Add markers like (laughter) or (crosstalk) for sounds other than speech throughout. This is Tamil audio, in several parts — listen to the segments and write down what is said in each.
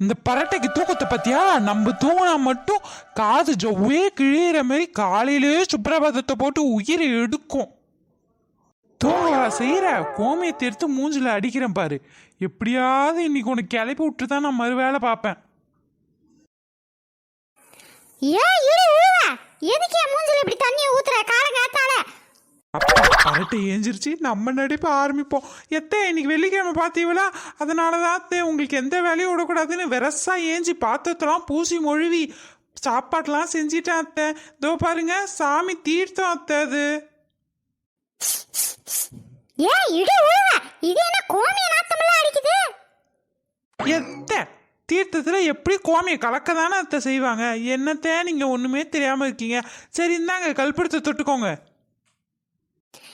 இந்த பரட்டைக்கு தூக்கத்தை பத்தியா நம்ம தூங்கினா மட்டும் காது ஜவ்வே கிழியிற மாதிரி காலையிலேயே சுப்பிரபாதத்தை போட்டு உயிரை எடுக்கும். தூங்கவா செய்யற கோமியத்தை எடுத்து மூஞ்சில அடிக்கிறேன் பாரு. எப்படியாவது இன்னைக்கு உனக்கு கிளப்பி விட்டு தான் நான் மறு வேலை பார்ப்பேன். ஏன் இரு உழுவ. எதுக்கு மூஞ்சில இப்படி தண்ணியை ஊத்துற? காலங்காத்தால அப்பா கரெக்டு ஏஞ்சிருச்சு. நம்ம நடிப்பு ஆரம்பிப்போம். எத்தே இன்னைக்கு வெள்ளிக்கிழமை பார்த்தீங்களா? அதனால தான் அத்தை உங்களுக்கு எந்த வேலையும் விடக்கூடாதுன்னு வெரசா ஏஞ்சி பாத்திரத்தெல்லாம் பூசி மொழுவி சாப்பாட்டெல்லாம் செஞ்சிட்டேன் அத்தை. இதோ பாருங்க சாமி தீர்த்தம் அத்தை அது. ஏன் இடு உழுவ. இது என்ன கோமிய நாத்தமெல்லாம் அடிக்குது? எத்த தீர்த்தத்தில் எப்படி கோமியை கலக்க தானே அத்தை செய்வாங்க? என்னத்தை நீங்கள் ஒன்றுமே தெரியாமல் இருக்கீங்க. சரி இந்தாங்க கல்படுத்த தொட்டுக்கோங்க.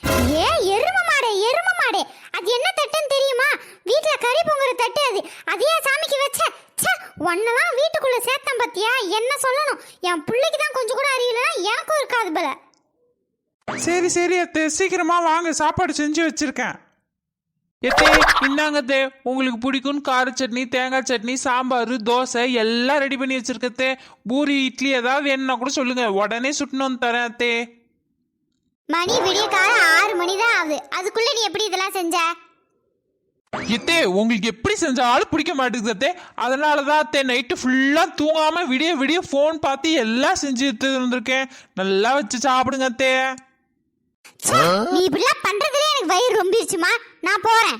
ஏ எரும மாடு எரும மாடு. அது என்ன தட்டுன்னு தெரியுமா? வீட்ல கறி பொங்குற தட்டு அது. அதையே சாமிக்கு வச்ச? ச்சே உன்னெல்லாம் வீட்டுக்குள்ள சேர்த்தம் பத்தியா? என்ன சொல்லணும்? என் பிள்ளைக்கு தான் கொஞ்சம் கூட அறியலனா எனக்கும் இருக்காது போல. சரி சரி அத்தை. சீக்கிரமா வாங்க. சாப்பாடு செஞ்சு வச்சிருக்கேன். எத்தே இந்தாங்க உங்களுக்கு பிடிக்கும் கார சட்னி தேங்காய் சட்னி சாம்பார் தோசை எல்லாம் ரெடி பண்ணி வச்சிருக்கத்தே பூரி இட்லி ஏதாவது வேணும்னா கூட சொல்லுங்க. உடனே சுட்டுன்னு வந்து தரேன் அத்தே. மணி விடிய காலம் ஆறு மணி தான் ஆகுது. அதுக்குள்ள நீ எப்படி இதெல்லாம் செஞ்ச? எத்தே உங்களுக்கு எப்படி செஞ்சாலும் பிடிக்க மாட்டேங்குது அத்தே. அதனால தான் அத்தே நைட்டு ஃபுல்லாக தூங்காம விடிய விடிய ஃபோன் பார்த்து எல்லாம் செஞ்சு எடுத்து வந்திருக்கேன் நல்லா வச்சு சாப்பிடுங்க அத்தே. நீ இப்படிலாம் பண்றதுல எனக்கு வயிறு ரொம்பிருச்சுமா. நான் போறேன்.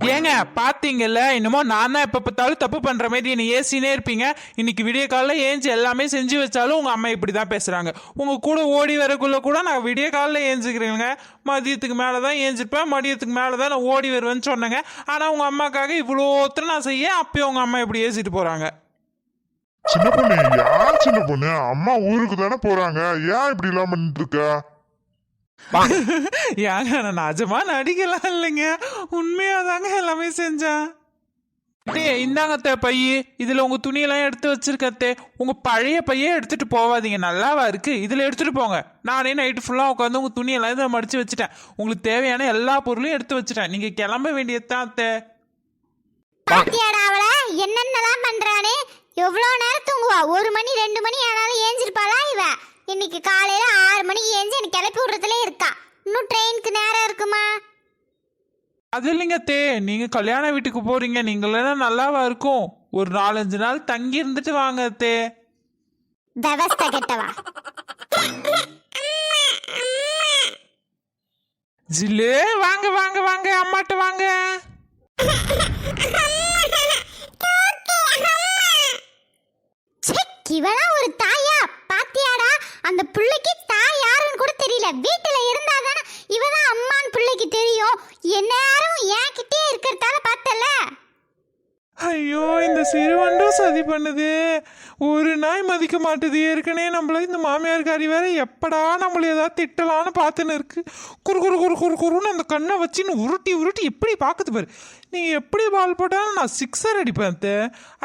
ஏங்க பாத்தீங்கல்ல? என்னமோ நான் தான் எப்ப பார்த்தாலும் தப்பு பண்ற மாதிரி நீ ஏசினே இருப்பீங்க. இன்னைக்கு விடிய காலைல ஏஞ்சி எல்லாமே செஞ்சு வச்சாலும் உங்க அம்மா இப்படி தான் பேசுறாங்க. உங்க கூட ஓடி வரக்குள்ள கூட நான் விடிய காலைல ஏஞ்சிக்கிறேங்க மதியத்துக்கு மேல தான் ஏஞ்சிருப்பேன். மதியத்துக்கு மேல தான் நான் ஓடி வருவேன்னு சொன்னேங்க. ஆனா உங்க அம்மாக்காக இவ்வளோத்தரம் நான் செய்ய அப்பயும் உங்க அம்மா இப்படி ஏசிட்டு போறாங்க. சின்ன பொண்ணு யார் சின்ன பொண்ணு? அம்மா ஊருக்கு தானே போறாங்க. ஏன் இப்படி இல்லாம இருக்க? ஏங்க நான் (laughs) நிஜமா நடிக்கலாம் இல்லைங்க. உண்மையா தாங்க எல்லாமே செஞ்சேன் டேய் இந்தாங்க அத்தை பைய. இதுல உங்க துணியெல்லாம் எடுத்து வச்சிருக்கத்தே உங்க பழைய பையே எடுத்துட்டு போவாதீங்க. நல்லாவா இருக்கு? இதுல எடுத்துட்டு போங்க. நானே நைட்டு ஃபுல்லா உட்காந்து உங்க துணியெல்லாம் இதை மடிச்சு வச்சுட்டேன். உங்களுக்கு தேவையான எல்லா பொருளையும் எடுத்து வச்சுட்டேன். நீங்க கிளம்ப வேண்டியதுதான் அத்தை. பாத்தியாடா அவள? என்னென்னலாம் பண்றானே? எவ்வளோ நேரம் தூங்குவா? ஒரு மணி ரெண்டு மணி ஆனாலும் ஏஞ்சிருப்பாளா இவ? இன்னைக்கு காலையில ஆறு மணிக்கு ஏஞ்சி எனக்கு கிளப்பி விடுறதுலே இருக்கா. இன்னும் ட்ரெயினுக்கு நேரம் இருக்குமா? அது இல்லைங்க அத்தே நீங்க கல்யாண வீட்டுக்கு போறீங்க நீங்களெல்லாம் நல்லாவா இருக்கும். ஒரு நாலஞ்சு நாள் தங்கி இருந்துட்டு வாங்க அத்தே தவஸ்த கெட்டவா? ஜில்லு வாங்க வாங்க வாங்க அம்மாட்ட வாங்க. ச்சே, இவளா ஒரு தாயா? பாத்தியாடா? அந்த பிள்ளைக்கு தாய் யாருன்னு கூட தெரியல. வீட்டுல இருந்தாதானே இவதான் அம்மான்னு பிள்ளைக்கு தெரியும். எந்நேரம் என்கிட்டே இருக்கிறதால ஐயோ இந்த சிறுவண்டும் சதி பண்ணுது. ஒரு நாய் மதிக்க மாட்டுது. ஏற்கனவே நம்மள இந்த மாமியார்காரி வேற எப்படா நம்மள ஏதாவது திட்டலான்னு பார்த்துன்னு இருக்கு. குறு குறு குறு குறு குறுன்னு அந்த கண்ணை வச்சுன்னு உருட்டி உருட்டி எப்படி பார்க்குது பாரு. நீ எப்படி பால் போட்டாலும் நான் சிக்ஸர் அடிப்பேன் அத்தே.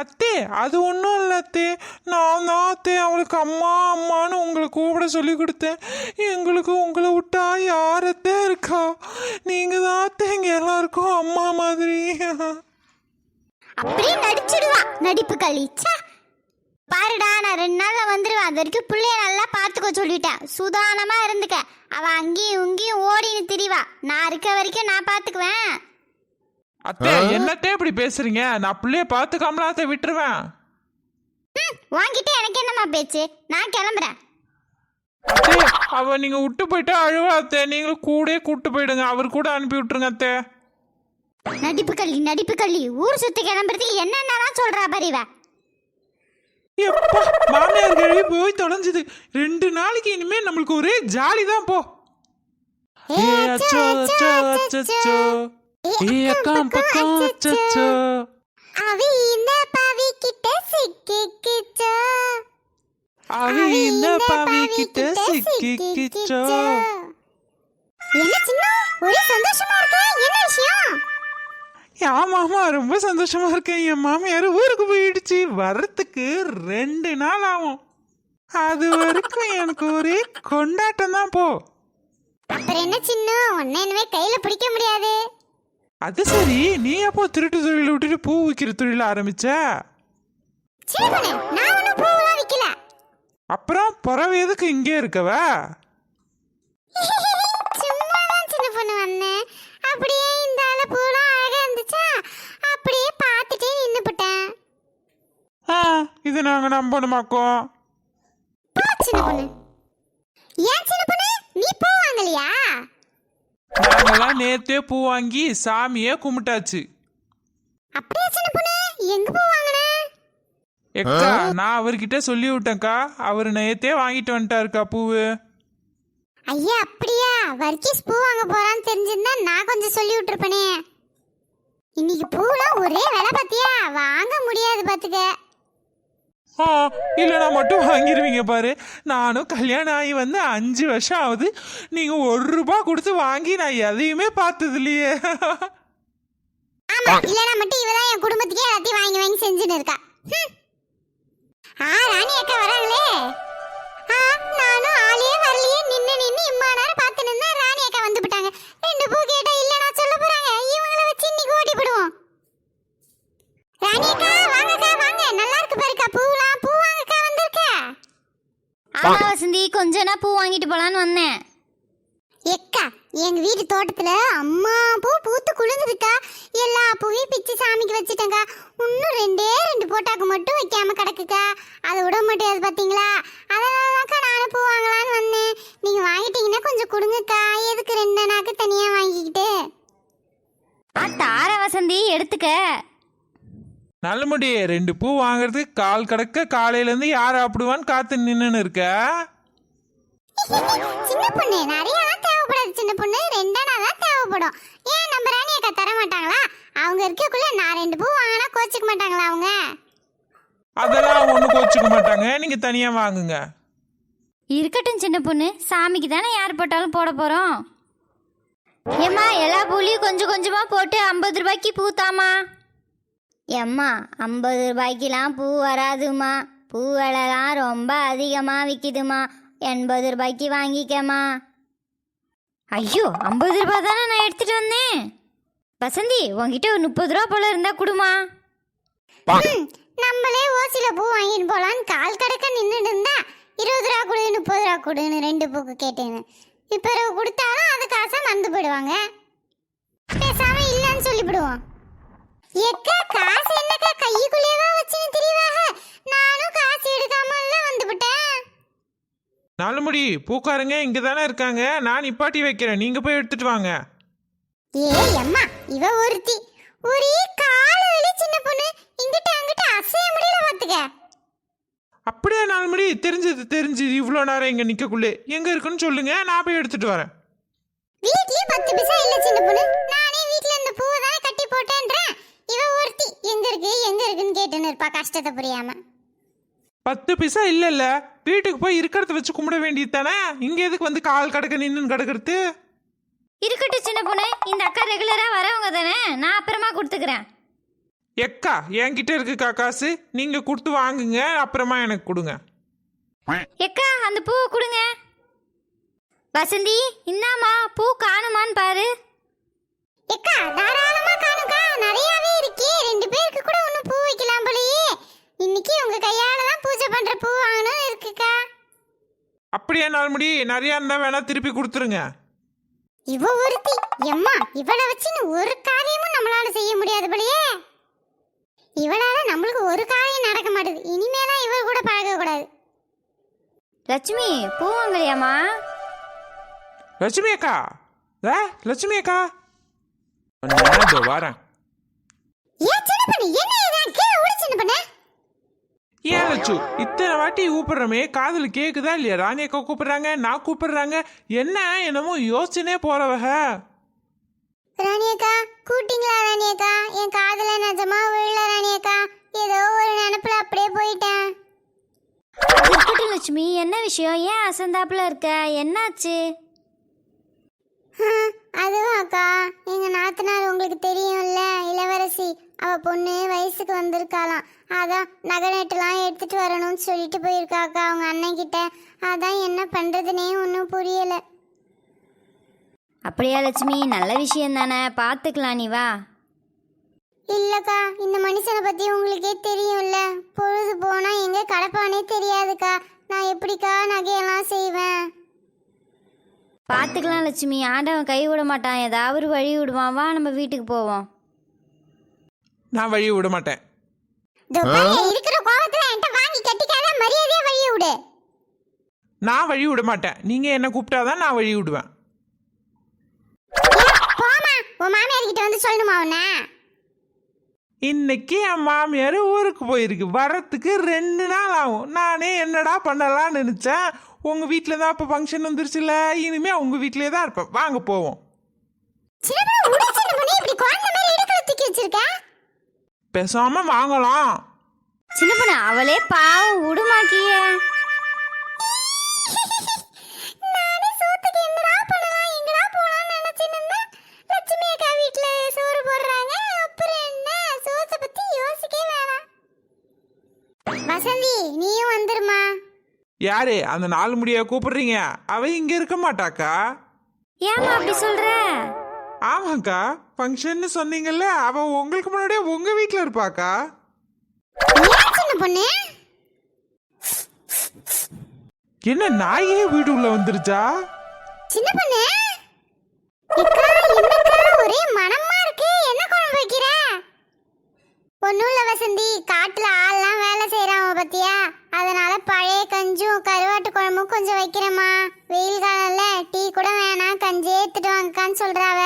அத்தே அது ஒன்றும் இல்லை அத்தே. நான் தான் அத்தே. அவளுக்கு அம்மா அம்மான்னு உங்களை கூப்பிட சொல்லி கொடுத்தேன். எங்களுக்கு உங்களை விட்டா யார் அத்தே இருக்கா? நீங்கள் தான் அத்தே. எங்கள் எல்லாருக்கும் அம்மா மாதிரி. (laughs) அப்படியே நடிச்சிடுவா. நடிப்பு களி. ச்சே. பாருடா நான் ரெண்டு நாள்ல வந்துருவேன். அது வரைக்கும் பிள்ளைய நல்லா பாத்துக்க சொல்லிட்டேன். சுதானமா இருந்துக்க. அவ அங்கேயும் இங்கேயும் ஓடின்னு திரிவா. நான் இருக்க வரைக்கும் நான் பாத்துக்குவேன் அத்தை என்னத்தே இப்படி பேசுறீங்க? நான் பிள்ளைய பார்த்துக்காமலா அத்தை விட்டுருவேன். ம், உன்கிட்ட எனக்கு என்னம்மா பேச்சு? நான் கிளம்புறேன். அவ நீங்க விட்டு போயிட்டா அழுவா அத்தை. நீங்களும் கூடயே கூட்டு போயிடுங்க. அவர் கூட அனுப்பி விட்டுருங்க அத்தை. நடிப்பு கள்ளி நடிப்பு கள்ளி. ஊர் சுத்தி கிளம்புறதுக்கு என்னென்னலாம் சொல்றா பாரிவ மாமியார் கழுவி போய் தொலைஞ்சது. ரெண்டு நாளைக்கு இனிமே நம்மளுக்கு ஒரே ஜாலி தான் போ. ஏ அச்சோ அச்சோ அச்சோ ஏ அக்கம் பக்கம் அச்சோ அவி இந்த பவி கிட்ட சிக்கிக்கிச்சோ. அவ இந்த பாவி கிட்ட சிக்கிக்கிச்சோ. என்ன சின்ன? ஒரே சந்தோஷமா இருக்கே? என்ன விஷயம்? என் மாமா ரொம்ப சந்தோஷமா இருக்கேன். என் மாமியார் ஊருக்கு போயிடுச்சு. வர்றதுக்கு ரெண்டு நாள் ஆகும். அது வரைக்கும் எனக்கு ஒரே கொண்டாட்டம் தான் போ. அப்புறம் என்ன சின்ன? உன்னை இனிமே கையில பிடிக்க முடியாது. அது சரி. நீ எப்போ திருட்டு தொழில் விட்டுட்டு பூ விற்கிற தொழில் ஆரம்பிச்ச? சின்ன பொண்ணு நான் ஒன்றும் பூவெல்லாம் விற்கல அப்புறம் புறவு எதுக்கு இங்கே இருக்கவ (laughs) சும்மா தான் சின்ன பொண்ணு வந்தேன் அப்படியே இந்த ஆள பூலாம் அழகா இருந்துச்சா அப்படியே பார்த்துட்டே நின்னுபிட்டேன் ஆ இது நாங்கள் நம்பணுமாக்கோம் போ சின்ன பொண்ணு. ஏன் சின்ன பொண்ணு? நீ பூ வாங்கலையா? நாங்கெல்லாம் நேத்தே பூ வாங்கி சாமியே கும்பிட்டாச்சு. அப்படியே சின்ன பொண்ணு? எங்க பூ வாங்கின? எக்கா நான் அவர்கிட்ட சொல்லி விட்டேன்க்கா அவர் நேத்தே வாங்கிட்டு வந்துட்டாருக்கா பூவு. ஐயா அப்படியா? வர்க்கீஸ் பூ வாங்க போறான்னு தெரிஞ்சிருந்தா நான் கொஞ்சம் சொல்லி விட்டுருப்பனே இன்னைக்கு பூலாம் ஒரே விலை பார்த்தியா? வாங்க முடியாது பாத்துக்க ஆ இல்லைனா மட்டும் வாங்கிடுவீங்க பாரு. நானும் கல்யாணம் ஆகி வந்து அஞ்சு வருஷம் ஆகுது. நீங்கள் ஒரு ரூபா கொடுத்து வாங்கி நான் எதையுமே பார்த்தது இல்லையே. ஆமா இல்லனா மட்டும் இவதான் என் குடும்பத்துக்கே எல்லாத்தையும் வாங்கி வாங்கி செஞ்சுன்னு இருக்கா. ஹம். ஆ ராணி அக்கா வராங்களே. ஆ நானும் ஆளே வரலையே. நின்னு நின்னு இம்மா நேரம் பார்த்து நின்னா ராணி அக்கா வந்து விட்டாங்க. ரெண்டு பூ கேட்டா இல்ல நான் சொல்ல போறாங்க. இவங்கள வச்சு இன்னைக்கு ஓட்டி போடுவோம். ராணி அக்கா! பாருக்கா பூலாம் பூ வாங்கக்கா வந்திருக்க? ஆமா வசந்தி கொஞ்ச பூ வாங்கிட்டு போலான்னு வந்தேன். எக்கா எங்க வீட்டு தோட்டத்துல அம்மா பூ பூத்து குலுங்குதுக்கா எல்லா பூவையும் பிச்சு சாமிக்கு வச்சுட்டேங்க்கா இன்னும் ரெண்டே ரெண்டு போட்டாக்கு மட்டும் வைக்காம கிடக்குக்கா அதை விட முடியாது பாத்தீங்களா அதனாலதான்க்கா நானும் பூ வாங்கலான்னு வந்தேன் நீங்க வாங்கிட்டீங்கன்னா கொஞ்சம் கொடுங்கக்கா எதுக்கு ரெண்டு நாக்கு தனியா வாங்கிக்கிட்டு ஆ தார வசந்தி எடுத்துக்க நல்ல ரெண்டு பூ வாங்குறதுக்கு கால் கடக்க காலையிலேருந்து யார் சாப்பிடுவான்னு காத்து நின்றுன்னு இருக்க? சின்ன பொண்ணு நிறையலாம் தேவைப்படாது சின்ன பொண்ணு. ரெண்டானா தான் தேவைப்படும். ஏன் நம்ம ராணி அக்கா தர மாட்டாங்களா? அவங்க இருக்கக்குள்ள நான் ரெண்டு பூ வாங்கினா கோச்சிக்க மாட்டாங்களா அவங்க? அதெல்லாம் ஒன்றும் கோச்சிக்க மாட்டாங்க. நீங்கள் தனியாக வாங்குங்க. இருக்கட்டும் சின்ன பொண்ணு. சாமிக்கு தானே யார் போட்டாலும் போட போறோம். ஏம்மா எல்லா பூலையும் கொஞ்சம் கொஞ்சமா போட்டு ஐம்பது ரூபாய்க்கு பூ ஏம்மா ஐம்பது ரூபாய்க்கெலாம் பூ வராதுமா. பூ விலைலாம் ரொம்ப அதிகமாக விற்கிதுமா எண்பது ரூபாய்க்கு வாங்கிக்கம்மா. ஐயோ ஐம்பது ரூபாய் தானே நான் எடுத்துட்டு வந்தேன். வசந்தி உன்கிட்ட ஒரு முப்பது ரூபா போல இருந்தா கொடுமா. நம்மளே ஓசில பூ வாங்கிட்டு போலான்னு கால் கடக்க நின்றுட்டு இருந்தா இருபது ரூபா கொடு முப்பது ரூபா கொடுன்னு ரெண்டு பூக்கு கேட்டேன்னு. இப்போ கொடுத்தாலும் அது காசை மறந்து போயிடுவாங்க. பேசாம இல்லைன்னு சொல்லிவிடுவோம். எக்கா காசு என்னக்கா கையுக்குள்ளேயே தான் வச்சுன்னு தெரியவாக நானும் காசு எடுக்காம வந்துவிட்டேன் நாலுமுடி பூக்காரங்க இங்கே தானே இருக்காங்க. நான் நிப்பாட்டி வைக்கிறேன். நீங்கள் போய் எடுத்துட்டு வாங்க. ஏய் அம்மா இவ ஒருத்தி. ஒரே கால வலி சின்ன பொண்ணு. இங்கிட்ட அங்கிட்ட அசைய முடியல பாத்துக்க. அப்படியே நாலுமுடி? தெரிஞ்சது தெரிஞ்சது. இவ்வளோ நேரம் இங்கே நிற்கக்குள்ளே எங்கே இருக்குன்னு சொல்லுங்க. நான் போய் எடுத்துட்டு வரேன். வீட்லயே பத்து பைசா இல்ல சின்ன பொண்ணு. நானே வீட்ல இந்த பூவை தானே கட்டி போட்டேன்றேன் இவ ஒருத்தி எங்க இருக்கு? எங்க இருக்குன்னு கேட்டுன்னு இருப்பா கஷ்டத்தை புரியாம. பத்து பைசா இல்லைல்ல. வீட்டுக்கு போய் இருக்கிறத வச்சு கும்பிட வேண்டியது தானே? இங்கே எதுக்கு வந்து கால் கடக்க நின்று கிடக்கிறது? இருக்கட்டும் சின்ன பொண்ணு. இந்த அக்கா ரெகுலராக வரவங்க தானே? நான் அப்புறமா கொடுத்துக்கிறேன். எக்கா என்கிட்ட இருக்குக்கா காசு. நீங்கள் கொடுத்து வாங்குங்க. அப்புறமா எனக்கு கொடுங்க. எக்கா அந்த பூவை கொடுங்க. வசந்தி இந்தாம்மா. பூ காணுமான்னு பாரு. எக்கா தாராளமா காணுக்கா. நிறையவே ரெண்டு பேருக்கு கூட ஒன்னும் பூ வைக்கலாம் போலயே. இன்னைக்கு உங்க கையால தான் பூஜை பண்ற பூ வாங்கணும் இருக்குக்கா. அப்படியே நாள் முடி நிறையா இருந்தால் வேணா திருப்பி கொடுத்துருங்க. இவ ஒருத்தி. எம்மா இவளை வச்சுன்னு ஒரு காரியமும் நம்மளால செய்ய முடியாது போலயே. இவளால நம்மளுக்கு ஒரு காரியம் நடக்க மாட்டேது. இனிமேதான் இவ கூட பழக கூடாது. லட்சுமி பூ வாங்கலையாம்மா? லட்சுமி அக்கா. ஏ லட்சுமி அக்கா. நான் இதோ வரேன். ஏன் சின்ன பண்ணு என்ன இதான் கீழே விழு சின்ன பண்ணு ஏன் லட்சு இத்தனை வாட்டி கூப்பிடுறமே காதில் கேக்குதா இல்லையா? ராணி அக்கா கூப்பிடுறாங்க நான் கூப்பிடுறாங்க. என்ன என்னமோ யோசனே போறவக. ராணி அக்கா கூட்டிங்களா ராணி அக்கா என் காதுல நிஜமா விழல ராணி அக்கா ஏதோ ஒரு நினப்புல அப்படியே போயிட்டேன். இருக்கட்டும் லட்சுமி என்ன விஷயம்? ஏன் அசந்தாப்புல இருக்க? என்னாச்சு? அதுவும் அக்கா எங்க நாத்தனார் உங்களுக்கு தெரியும்ல இளவரசி. அவ பொண்ணு வயசுக்கு வந்திருக்காளாம். அதான் நகை நட்டுலாம் எடுத்துட்டு வரணும்னு சொல்லிட்டு போயிருக்கா அக்கா அவங்க அண்ணன் கிட்ட அதான் என்ன பண்றதுனே ஒன்றும் புரியல. அப்படியா லட்சுமி? நல்ல விஷயம் தானே. பார்த்துக்கலாம் நீ வா. இல்லக்கா இந்த மனுஷனை பத்தி உங்களுக்கே தெரியும்ல. பொழுது எப்படிக்கா நகையெல்லாம் செய்வேன்? பார்த்துக்கலாம் லட்சுமி. ஆண்டவன் கை விட மாட்டான். ஏதாவது ஒரு வழி விடுவான். வா நம்ம வீட்டுக்கு போவோம். நான் வழி விட மாட்டேன். இருக்கிற கோவத்துல என்கிட்ட வாங்கி கட்டிக்காத மரியாதையா வழிய விடு. நான் வழி விட மாட்டேன். நீங்கள் என்ன கூப்பிட்டாதான் நான் வழி விடுவேன். போமா உன் மாமியார் கிட்ட வந்து சொல்லணுமா உன்ன? இன்னைக்கு என் மாமியார் ஊருக்கு போயிருக்கு. வரத்துக்கு ரெண்டு நாள் ஆகும். நானே என்னடா பண்ணலாம்னு நினச்சேன். உங்கள் வீட்டில் தான் இப்போ ஃபங்க்ஷன் வந்துருச்சுல இனிமே உங்கள் வீட்டிலே தான் இருப்பேன். வாங்க போவோம். சின்ன இப்படி குழந்தை மாதிரி இடுக்கல தூக்கி வச்சிருக்க? பேசாமல் வாங்கலாம். சின்ன பொண்ணு அவளே பாவம் வேணாம். வசந்தி நீயும் வந்துருமா? யாரு? அந்த நாலு முடிய கூப்பிடுறீங்க. அவ இங்கே இருக்க மாட்டாக்கா? ஏமா அப்படி சொல்ற? ஆமாக்கா ஃபங்க்ஷன்னு சொன்னீங்கல்ல அவ உங்களுக்கு முன்னாடியே உங்கள் வீட்டில் இருப்பாக்கா? சின்ன பொண்ணு? என்ன நாயே வீடு உள்ள வந்துருச்சா? சின்ன பொண்ணு? ஒரே மனமா இருக்கு என்ன குழம்பு வைக்கிற பொண்ணுள்ள வசந்தி காட்டுல ஆள்லாம் வேலை செய்கிறாங்க பத்தியா? அதனால பழைய கஞ்சும் கருவாட்டு குழம்பும் கொஞ்சம் வைக்கிறேம்மா. வெயில் காலம்ல டீ கூட வேணாம் கஞ்சி எடுத்துட்டு வாங்கக்கான்னு சொல்றாவ.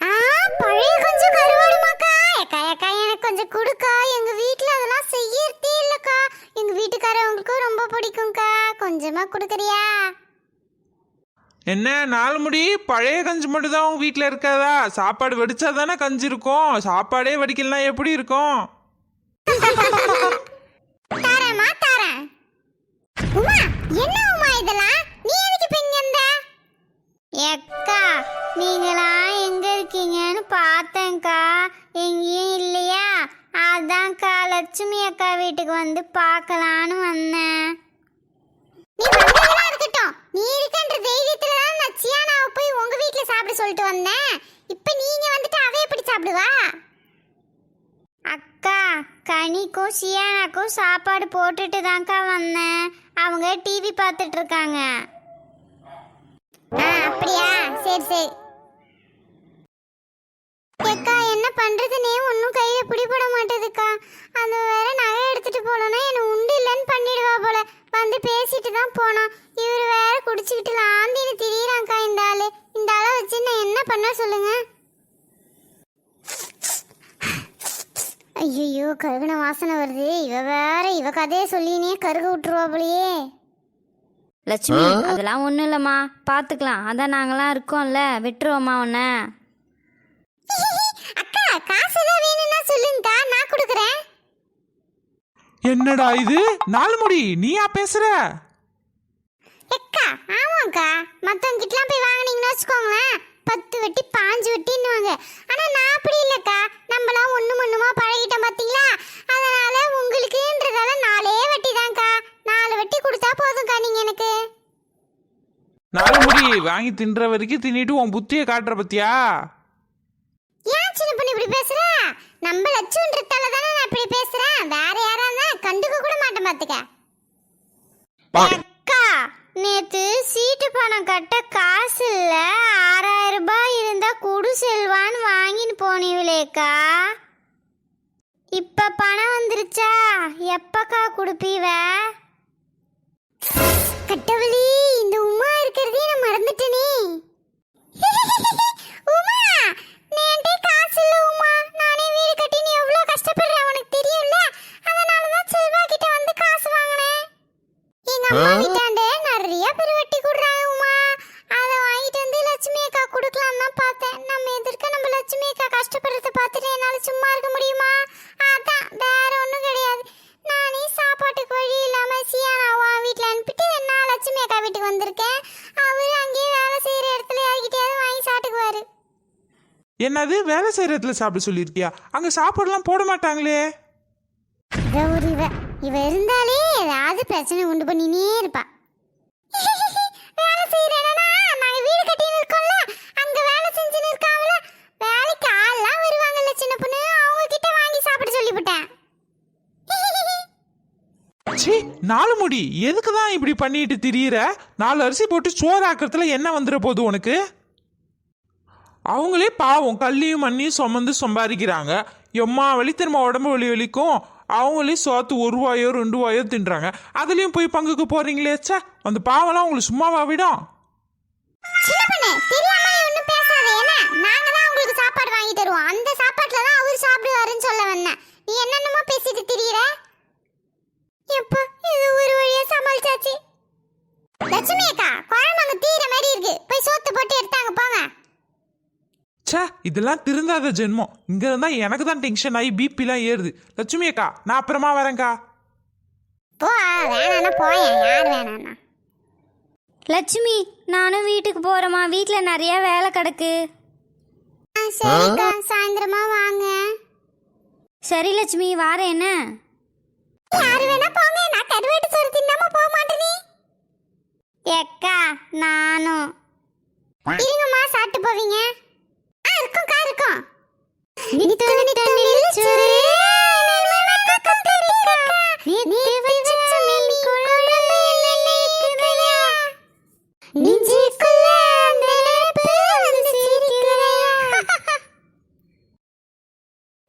ஆ பழைய கொஞ்சம் கருவாடுமாக்கா? ஏக்கா ஏக்கா எனக்கு கொஞ்சம் கொடுக்கா. எங்க வீட்ல அதெல்லாம் செய்யறதே இல்லக்கா. எங்க வீட்டுக்காரவங்களுக்கும் ரொம்ப பிடிக்கும்க்கா. கொஞ்சமா கொடுக்குறியா? என்ன நாலு முடி? பழைய கஞ்சி மட்டும் தான் உங்க வீட்டில் இருக்காதா? சாப்பாடு வெடிச்சா தானே கஞ்சி இருக்கும்? சாப்பாடே வடிக்கலாம் எப்படி இருக்கும்? தரேம்மா தரேன். உமா என்ன உமா இதெல்லாம்? நீ எதுக்கு இப்ப இங்க இருந்த எக்கா நீங்களா எங்க இருக்கீங்கன்னு பார்த்தேன்க்கா. எங்கேயும் இல்லையா? அதான்க்கா லட்சுமி அக்கா வீட்டுக்கு வந்து பார்க்கலான்னு வந்தேன். நீ இருக்கன்ற தைரியத்துல தான் நான் சியானாவை போய் உங்க வீட்ல சாப்பிட சொல்லிட்டு வந்தேன். இப்போ நீங்க வந்துட்டு அவ எப்படி சாப்பிடுவா? அக்கா கனிக்கும் சியானாக்கும் சாப்பாடு போட்டுட்டு தான்க்கா வந்தேன். அவங்க டிவி பார்த்துட்டு இருக்காங்க. ஆ அப்படியா? சரி சரி. அக்கா என்ன பண்றதுனே ஒன்றும் கையில பிடிபட மாட்டேதுக்கா. அது வேற நகை எடுத்துட்டு போலன்னா என்ன உண்டு இல்லைன்னு பண்ணிடுவா போல. வந்து பேசிட்டு தான் போனோம் இவர் வேற குடிச்சுக்கிட்டு லாந்தின்னு திரியிறாங்க்கா இந்த ஆளு. இந்த ஆளை வச்சு நான் என்ன பண்ண சொல்லுங்க? ஐயோ கருகுன வாசனை வருது. இவ வேற இவ கதையை சொல்லினே கருகு விட்டுருவா லட்சுமி அதெல்லாம் ஒன்றும் இல்லைம்மா. பார்த்துக்கலாம் அதான் நாங்களாம் இருக்கோம்ல. விட்டுருவோம்மா உன்னை அக்கா காசு ஏதாவது வேணும்னா சொல்லுங்கக்கா நான் கொடுக்குறேன் என்னடா இது? நாலு முடி நீயா பேசுற? எக்கா ஆமாக்கா. மற்றவங்க கிட்டலாம் போய் வாங்குனீங்கன்னு வச்சுக்கோங்களேன். பத்து வெட்டி பாஞ்சு வெட்டின்னுவாங்க. ஆனால் நான் அப்படி இல்லைக்கா. நம்மளாம் ஒன்று ஒன்றுமா பழகிட்டோம் பார்த்தீங்களா அதனால உங்களுக்குன்றதால நாலே வெட்டி தான்க்கா நாலு வெட்டி கொடுத்தா போதும்க்கா நீங்கள் எனக்கு. நாலு முடி வாங்கி தின்ற வரைக்கும் தின்னிட்டு உன் புத்தியை காட்டுற பத்தியா? ஏன் சின்ன பொண்ணு இப்படி பேசுற? நம்ம லட்சம்ன்றதால தானே நான் இப்படி பேசுறேன். வேற யாரா இருந்தா பாத்துக்க அக்கா நேத்து சீட்டு பணம் கட்ட காசு இல்ல. ஆறாயிரம் ரூபாய் இருந்தா குடு செல்வான்னு வாங்கின்னு போனீங்களேக்கா இப்ப பணம் வந்துருச்சா? எப்பக்கா குடுப்பீவ? கட்டவலி இந்த உமா இருக்கிறதே நான் மறந்துட்டேனே. (laughs) உமா நேண்டே காசு இல்ல உமா. நானே வீடு கட்டி நீ எவ்வளவு கஷ்டப்படுற உனக்கு தெரியும்ல? வீட்டாண்டே நிறைய பேர் வெட்டி கொடுறாங்க உமா. அதை வாங்கிட்டு வந்து லட்சுமி அக்கா கொடுக்கலாம் தான் பார்த்தேன். நம்ம எதிர்க்க நம்ம லட்சுமி அக்கா கஷ்டப்படுறத பார்த்துட்டு என்னால சும்மா இருக்க முடியுமா? அதான் வேற ஒண்ணும் கிடையாது. நானே சாப்பாட்டுக்கு வழி இல்லாம சியானாவா வீட்ல அனுப்பிட்டு நான் லட்சுமி அக்கா வீட்டுக்கு வந்திருக்கேன். அவரு அங்கேயே வேலை செய்யற இடத்துல யார்கிட்டயாவது வாங்கி சாப்பிட்டுக்குவாரு. என்னது? வேலை செய்யற இடத்துல சாப்பிட சொல்லியிருக்கியா? அங்க சாப்பாடுலாம் போட மாட்டாங்களே. இவ. இவ இருந்தாலே ஏதாவது பிரச்சனை உண்டு பண்ணினே இருப்பா. வேலை செய்யற இடம்னா நாங்க வீடு கட்டின்னு இருக்கோம்ல அங்க வேலை செஞ்சு இருக்காங்கள வேலைக்கு ஆள்லாம் வருவாங்கல்ல சின்ன பொண்ணு அவங்க கிட்ட வாங்கி சாப்பிட சொல்லிவிட்டேன். சி நாலு முடி. எதுக்கு தான் இப்படி பண்ணிட்டு திரியிற? நாலு அரிசி போட்டு சோறு ஆக்கிறதுல என்ன வந்துட போகுது உனக்கு? அவங்களே பாவம் கல்லியும் மண்ணியும் சுமந்து சம்பாதிக்கிறாங்க. எம்மா வலி திரும்ப உடம்பு வலி வலிக்கும். அவங்களே சோத்து ஒரு ரூபாயோ ரெண்டு ரூபாயோ தின்றாங்க. அதுலேயும் போய் பங்குக்கு போகிறீங்களே ச்சே. அந்த பாவம்லாம் உங்களுக்கு சும்மாவா விடும்? சின்ன பொண்ணு தெரியாம ஒன்றும் பேசாத என்ன? நாங்க சாப்பாடு வாங்கி தருவோம். அந்த சாப்பாட்டில் தான் அவர் சாப்பிடுவாருன்னு சொல்ல வந்தேன். நீ என்னென்னமோ பேசிட்டு திரியிற? எப்போ இது ஒரு வழியா சமாளிச்சாச்சு. லட்சுமி அக்கா குழம்பு அங்க தீர மாதிரி இருக்கு. போய் சோத்து போட்டு எடுத்தாங்க போங்க. ச்சே இதெல்லாம் திருந்தாத ஜென்மம். இங்க இருந்தா எனக்கு தான் டென்ஷன் ஆகி பிபிலாம் ஏறுது. லட்சுமி அக்கா நான் அப்புறமா வரேன்க்கா. போ வேணாண்ணா போயேன் யார் வேணாண்ணா லட்சுமி நானும் வீட்டுக்கு போகிறேம்மா வீட்டில் நிறைய வேலை கிடக்கு. ஆ, சரிக்கா சாயந்தரமா வாங்க. சரி லட்சுமி வாரேன் என்ன? யாரு வேணா போங்க நான் கருவாட்டு சோறு தின்னாம போக மாட்டேனே. எக்கா நானும். இருங்கம்மா சாப்பிட்டு போவீங்க. ஆ இருக்கும்க்கா இருக்கும். நித்து நித்து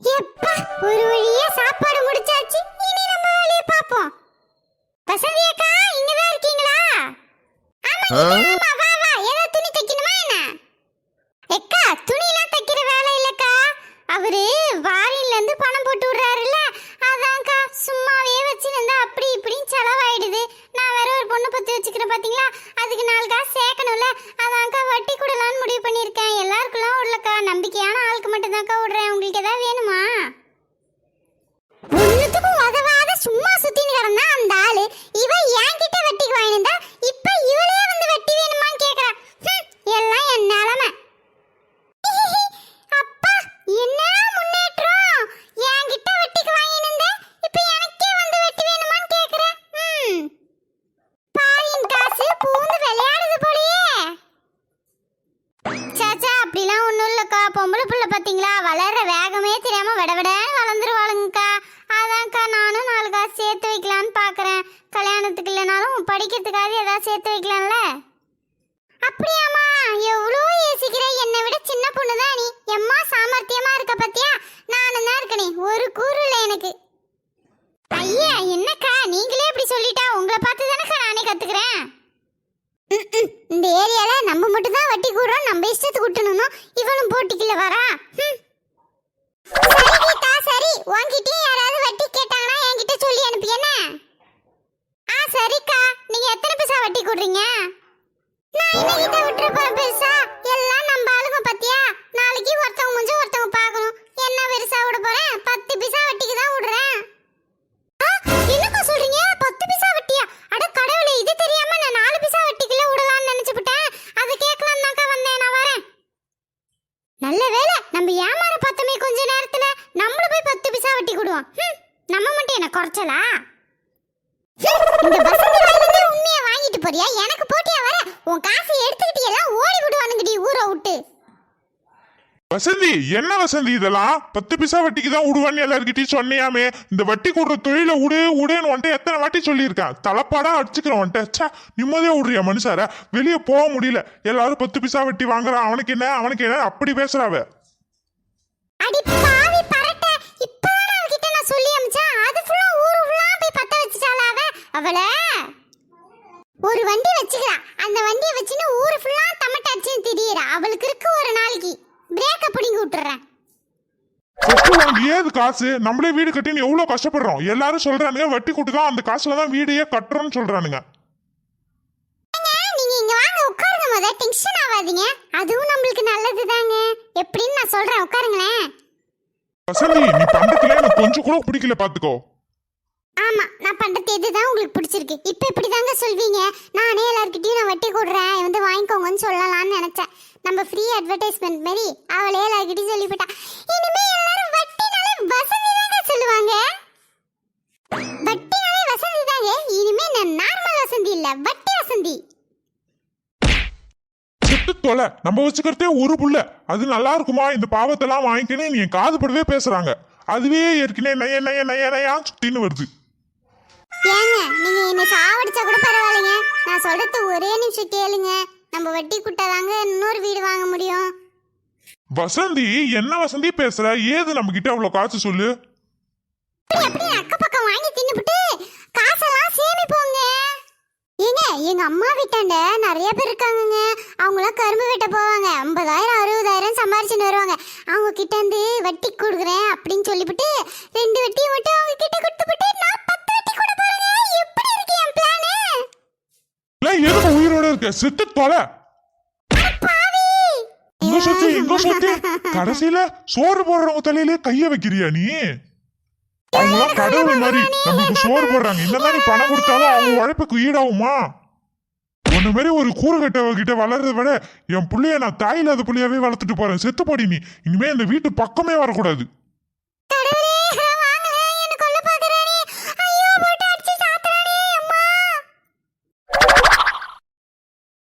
எப்பா ஒரு வழியா சாப்பாடு முடிச்சாச்சு இனி நம்ம வேலையை பார்ப்போம். வசந்தி அக்கா இங்கதான் இருக்கீங்களா? ஆமா இந்த ஏரியால நம்ம மட்டும் தான் வட்டி கூடுறோம் நம்ம இஷ்டத்துக்கு விட்டணும் இவனும் போட்டிக்குள்ள வரா? சரி கீதா சரி. உன்கிட்டயும் யாராவது வட்டி கேட்டாங்கன்னா என்கிட்ட சொல்லி அனுப்பி என்ன? ஆ சரிக்கா. நீங்க எத்தனை பைசா வட்டி கூடுறீங்க? நான் என்ன கிட்ட விட்டுற போறேன் பெருசா எல்லாம் நம்ம ஆளுங்க பத்தியா? நாளைக்கு ஒருத்தவங்க முஞ்சு ஒருத்தவங்க பார்க்கணும். என்ன பெருசா விட போறேன்? பத்து பைசா வட்டிக்கு தான் விடுறேன். என்னக்கா சொல்றீங்க? பத்து பைசா வட்டியா? அட கடவுளே இது தெரியாம நான் நாலு பைசா வட்டிக்குள்ள விடலாம்னு நினைச்சுப்புட்டேன் அதை கேட்கலாம் தான்க்கா வந்தேன் நான் வரேன் நல்ல வேளை நம்ம ஏமாற பார்த்தோமே கொஞ்ச நேரத்துல நம்மள போய் பத்து பைசா வட்டி கொடுவோம். நம்ம மட்டும் என்ன குறைச்சலா? இந்த வசந்தி வாயிலிருந்து உண்மையை வாங்கிட்டு போறியா? எனக்கு போட்டியா வர? உன் காசை எடுத்துக்கிட்டு எல்லாம் ஓடி விடுவானுங்கடி ஊரை விட்டு. வசந்தி என்ன வசந்தி இதெல்லாம்? பத்து பைசா வட்டிக்கு தான் விடுவான்னு எல்லாருக்கிட்டையும் சொன்னியாமே. இந்த வட்டி கூடுற தொழில விடு விடுன்னு வந்துட்டு எத்தனை வாட்டி சொல்லியிருக்கேன். தலைப்பாடா அடிச்சுக்கிறேன் வந்துட்டு ச்சே நிம்மதியா விடுறியா மனுஷார? வெளியே போக முடியல. எல்லாரும் பத்து பைசா வட்டி வாங்குறான். அவனுக்கு என்ன அவனுக்கு என்ன? அப்படி பேசுறாவ. ஒரு வண்டி வச்சுக்கிறா. அந்த வண்டியை வச்சுன்னு ஊர் ஃபுல்லா தமட்ட அடிச்சுன்னு திரியிறா அவளுக்கு இருக்கு ஒரு நாளைக்கு பிரேக்க பிடிங்கி விட்டுறேன் சொத்து வாங்கி ஏது காசு. நம்மளே வீடு கட்டின்னு எவ்வளவு கஷ்டப்படுறோம்? எல்லாரும் சொல்றானுங்க வட்டி கூட்டு தான் அந்த காசுல தான் வீடையே கட்டுறோம்னு சொல்றானுங்க. நீங்க இங்க வாங்க உட்காருங்க முத டென்ஷன் ஆகாதீங்க. அதுவும் நம்மளுக்கு நல்லது தாங்க எப்படின்னு நான் சொல்றேன் உட்காருங்களேன். வசந்தி நீ பண்றதுல எனக்கு கொஞ்சம் கூட பிடிக்கல பாத்துக்கோ. ஆமா நான் பண்றது இதுதான் உங்களுக்கு பிடிச்சிருக்கு. இப்ப இப்படிதாங்க சொல்வீங்க. நானே எல்லார்கிட்டயும் நான் வட்டி கொடுறேன். வந்து வாங்கிக்கோங்கன்னு சொல்லலாம்னு நினைச்சேன். நம்ம ஃப்ரீ அட்வர்டைஸ்மெண்ட் மாதிரி அவளே எல்லார்கிட்டயும் சொல்லிவிட்டா. இனிமே எல்லாரும் வட்டினாலே வசதி தாங்க சொல்லுவாங்க. வட்டினாலே வசதி தாங்க. இனிமே நான் நார்மல் வசந்தி இல்ல வட்டி வசந்தி தொலை. நம்ம வச்சுக்கிறதே ஒரு புள்ள. அது நல்லா இருக்குமா? இந்த பாவத்தெல்லாம் வாங்கிக்கணும் நீ என் காது படவே பேசுறாங்க. அதுவே ஏற்கனவே நய நய நய நயா சுத்தின்னு வருது. ஏங்க நீங்க என்ன சாவடிச்சா கூட பரவாயில்லைங்க. நான் சொல்றது ஒரே நிமிஷம் கேளுங்க. நம்ம வட்டி குட்டாதாங்க இன்னொரு வீடு வாங்க முடியும். வசந்தி என்ன வசந்தி பேசுற? ஏது நம்ம கிட்ட அவ்வளவு காசு சொல்லு? அப்படியே அக்க பக்கம் வாங்கி தின்னுபிட்டு காசெல்லாம் சேமிப்போங்க. ஏங்க எங்க அம்மா வீட்டாண்ட நிறைய பேர் இருக்காங்கங்க. அவங்களாம் கரும்பு வெட்ட போவாங்க. ஐம்பதாயிரம் அறுபதாயிரம் சம்பாரிச்சுன்னு வருவாங்க. அவங்க கிட்ட இருந்து வட்டி கொடுக்குறேன் அப்படின்னு சொல்லிவிட்டு ரெண்டு வட்டியை மட்டும் அவங்க கிட்ட கொடுத்துவிட்டு இல்லை எதுக்கு உயிரோட இருக்க? செத்து தொலை. இங்க சுத்தி இங்க சுத்தி. கடைசியில சோறு போடுறவங்க தலையிலே கைய வைக்கிறியா நீ? அவங்களாம் கடவுள் மாதிரி. நம்மளுக்கு சோறு போடுறாங்க. இந்த மாதிரி பணம் கொடுத்தாலும் அவங்க உழைப்புக்கு ஈடாகுமா? உன்ன மாதிரி ஒரு கூறுகட்டவ கிட்ட வளர்றத விட என் புள்ளைய நான் தாயில்லாத புள்ளையாவே வளர்த்துட்டு போறேன். செத்து போடி நீ. இனிமே இந்த வீட்டு பக்கமே வரக்கூடாது.